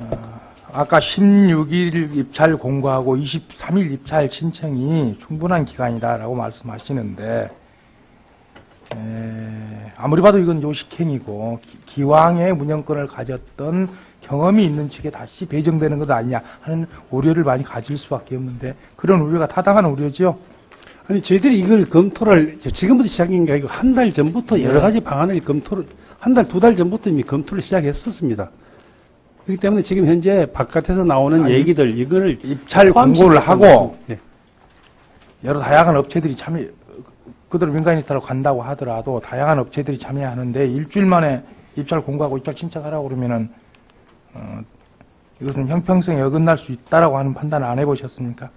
어, 아까 16일 입찰 공고하고 23일 입찰 신청이 충분한 기간이다라고 말씀하시는데 에, 아무리 봐도 이건 요식행위고 기- 기왕의 운영권을 가졌던 경험이 있는 측에 다시 배정되는 것 아니냐 하는 우려를 많이 가질 수밖에 없는데 그런 우려가 타당한 우려지요. 아니 저희들이 이걸 검토를 지금부터 시작인 게 아니고 한 달 전부터 여러 가지 방안을 검토를 한 달 두 달 전부터 이미 검토를 시작했었습니다. 그렇기 때문에 지금 현재 바깥에서 나오는 아니, 얘기들 이거를 입찰 공고를 하고. 네. 여러 다양한 업체들이 참여, 그대로 민간인 타러 간다고 하더라도 다양한 업체들이 참여하는데 일주일 만에 입찰 공고하고 입찰 신청하라고 그러면은, 어, 이것은 형평성에 어긋날 수 있다라고 하는 판단을 안 해보셨습니까?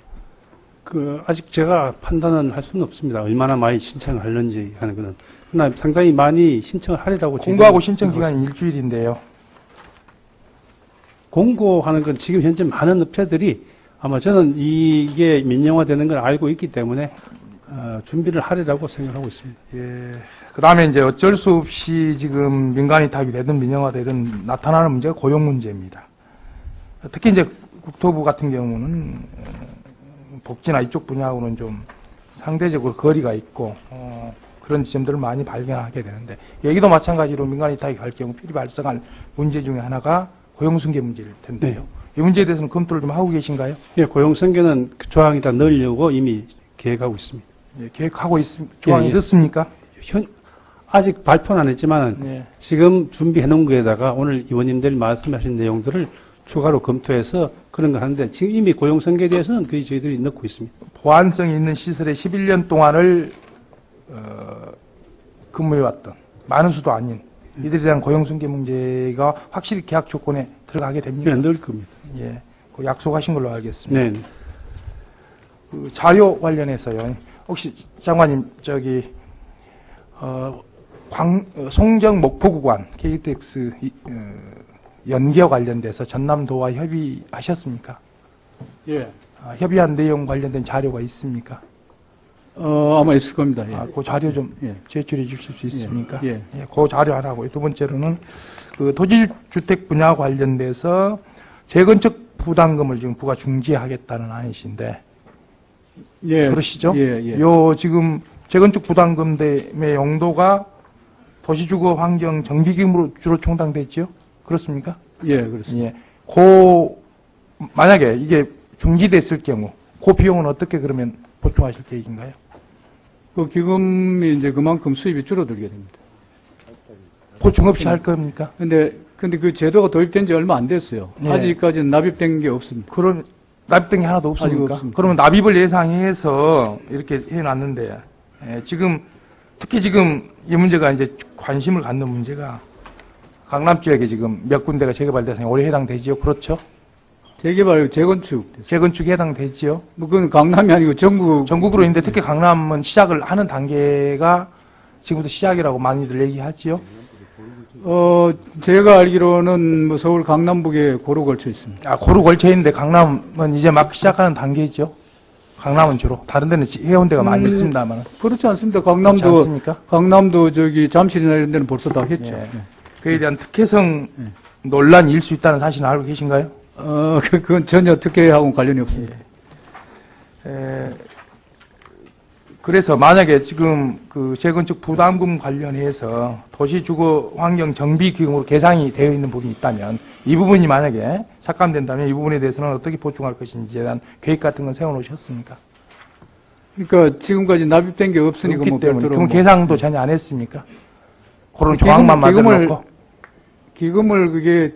그 아직 제가 판단은 할 수는 없습니다. 얼마나 많이 신청을 하는지 하는 거는 그러나 상당히 많이 신청을 하리라고 공고하고 신청 기간이 일주일인데요. 공고하는 건 지금 현재 많은 업체들이 아마 저는 이게 민영화되는 걸 알고 있기 때문에 어, 준비를 하리라고 생각하고 있습니다. 예. 그 다음에 이제 어쩔 수 없이 지금 민간이 타입이 되든 민영화 되든 나타나는 문제가 고용 문제입니다. 특히 이제 국토부 같은 경우는 어, 복지나 이쪽 분야하고는 좀 상대적으로 거리가 있고 어, 그런 지점들을 많이 발견하게 되는데 여기도 마찬가지로 민간이 타입이 갈 경우 필히 발생할 문제 중에 하나가 고용 승계 문제일 텐데요. 네. 이 문제에 대해서는 검토를 좀 하고 계신가요? 예, 고용 승계는 그 조항에다 넣으려고 이미 계획하고 있습니다. 예, 계획하고 있습니다. 조항이 예, 예. 늦습니까? 현, 아직 발표는 안 했지만 네. 지금 준비해 놓은 거에다가 오늘 의원님들이 말씀하신 내용들을 추가로 검토해서 그런 거 하는데 지금 이미 고용 승계에 대해서는 거의 저희들이 넣고 있습니다. 보안성 있는 시설에 11년 동안을 어, 근무해왔던 많은 수도 아닌 이들에 대한 고용승계 문제가 확실히 계약 조건에 들어가게 됩니다. 그냥 넣을 겁니다. 예, 그 약속하신 걸로 알겠습니다. 네. 그 자료 관련해서요. 혹시 장관님 저기 어, 광, 어, 송정 목포 구간 KTX 이- 어, 연계 관련돼서 전남도와 협의하셨습니까? 예. 아, 협의한 내용 관련된 자료가 있습니까? 어, 아마 있을 겁니다. 예. 아, 그 자료 좀 예. 제출해 주실 수 있습니까? 예. 그 자료 하나고요. 두 번째로는 그 토지주택 분야 관련돼서 재건축 부담금을 지금 부가 중지하겠다는 안이신데 예. 그러시죠? 예, 예. 요 지금 재건축 부담금의 용도가 도시주거 환경 정비금으로 주로 충당됐죠? 그렇습니까? 예, 그렇습니다. 예. 그 만약에 이게 중지됐을 경우 그 비용은 어떻게 그러면 보충하실 계획인가요? 그 기금이 이제 그만큼 수입이 줄어들게 됩니다. 보충 없이 할 겁니까? 근데, 근데 그 제도가 도입된 지 얼마 안 됐어요. 예. 아직까지는 납입된 게 없습니다. 그런 납입된 게 하나도 없습니까? 그러면 납입을 예상해서 이렇게 해놨는데 예, 지금 특히 지금 이 문제가 이제 관심을 갖는 문제가 강남 지역에 지금 몇 군데가 재개발 대상에 올해 해당되지요? 그렇죠? 재개발, 재건축. 재건축에 해당되지요? 뭐 그건 강남이 아니고 전국. 전국으로 있는데 특히 강남은 시작을 하는 단계가 지금부터 시작이라고 많이들 얘기하지요? 어, 제가 알기로는 뭐 서울 강남북에 고루 걸쳐 있습니다. 아, 고루 걸쳐 있는데 강남은 이제 막 시작하는 단계죠? 강남은 주로 다른 데는 지- 해운대가 많이 음, 있습니다만 그렇지 않습니다. 그렇지 강남도, 않습니까? 강남도 저기 잠실이나 이런 데는 벌써 다 했죠. 예. 예. 그에 대한 특혜성 예. 논란이 일수 있다는 사실은 알고 계신가요? 어, 그- 그건 전혀 특혜하고는 관련이 없습니다. 에, 그래서 만약에 지금 그 재건축 부담금 관련해서 도시주거 환경 정비 기금으로 계상이 되어 있는 부분이 있다면 이 부분이 만약에 삭감된다면 이 부분에 대해서는 어떻게 보충할 것인지에 대한 계획 같은 건 세워놓으셨습니까? 그러니까 지금까지 납입된 게 없으니까 뭐 때문에 그럼 뭐 계상도 전혀 안 했습니까? 그런 조항만 만들어 놓고 기금을 그게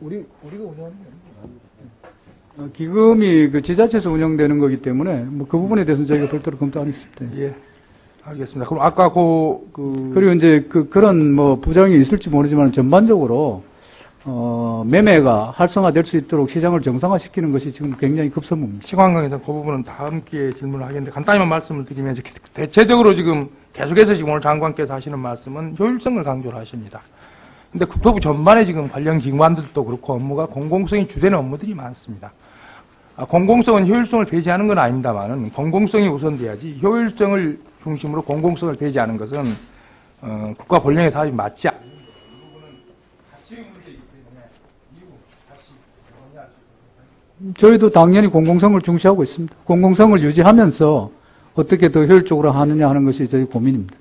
우리 우리가 운영하는 게 아니고 기금이 그 지자체에서 운영되는 거기 때문에 뭐 그 부분에 대해서는 저희가 별도로 검토 안 했습니다. 예 알겠습니다. 그럼 아까 그, 그 그리고 이제 그 그런 뭐 부작용이 있을지 모르지만 전반적으로 어 매매가 활성화될 수 있도록 시장을 정상화시키는 것이 지금 굉장히 급선무입니다. 시관광에서 그 부분은 다음 기회에 질문을 하겠는데 간단히만 말씀을 드리면 대체적으로 지금 계속해서 지금 오늘 장관께서 하시는 말씀은 효율성을 강조를 하십니다. 근데 국토부 전반에 지금 관련 기관들도 그렇고 업무가 공공성이 주되는 업무들이 많습니다. 아, 공공성은 효율성을 배제하는 건 아닙니다만은 공공성이 우선돼야지 효율성을 중심으로 공공성을 배제하는 것은 어, 국가 본령의 사업이 맞지 않. 저희도 당연히 공공성을 중시하고 있습니다. 공공성을 유지하면서 어떻게 더 효율적으로 하느냐 하는 것이 저희 고민입니다.